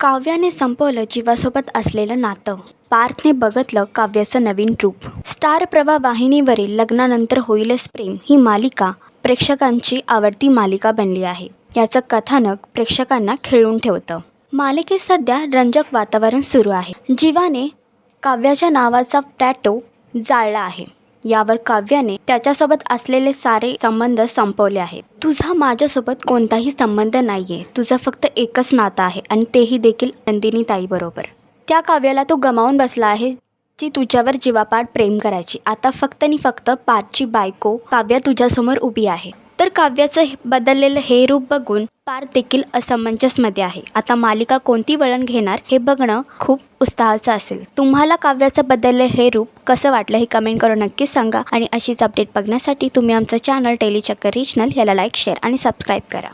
काव्याने संपवलं जीवासोबत असलेलं नातं. पार्थने बघितलं काव्याचं नवीन रूप. स्टार प्रवाह वाहिनीवरील लग्नानंतर होईलच प्रेम ही मालिका प्रेक्षकांची आवडती मालिका बनली आहे. याचं कथानक प्रेक्षकांना खिळून ठेवतं. मालिकेत सध्या रंजक वातावरण सुरू आहे. जीवाने काव्याच्या नावाचा टॅटो जाळला आहे. यावर काव्याने त्याच्यासोबत असलेले सारे संबंध संपवले आहेत. तुझा माझ्यासोबत कोणताही संबंध नाहीये. तुझं फक्त एकच नातं आहे आणि तेही देखील नंदिनी ताईबरोबर त्या काव्याला तो गमावून बसला आहे जी तुझ्यावर जीवापाड प्रेम करायची. आता फक्त आणि फक्त पाचची बायको काव्या तुझ्यासमोर उभी आहे. तर काव्याचं हे- बदललेलं हे रूप बघून पार देखील असमंजसमध्ये आहे. आता मालिका कोणती वळण घेणार हे बघणं खूप उत्साहाचं असेल. तुम्हाला काव्याचं बदललेलं हे रूप कसं वाटलं हे कमेंट करून नक्कीच सांगा आणि अशीच अपडेट बघण्यासाठी तुम्ही आमचं चॅनल टेलीचक्कर रिजनल याला लाईक शेअर आणि सबस्क्राईब करा.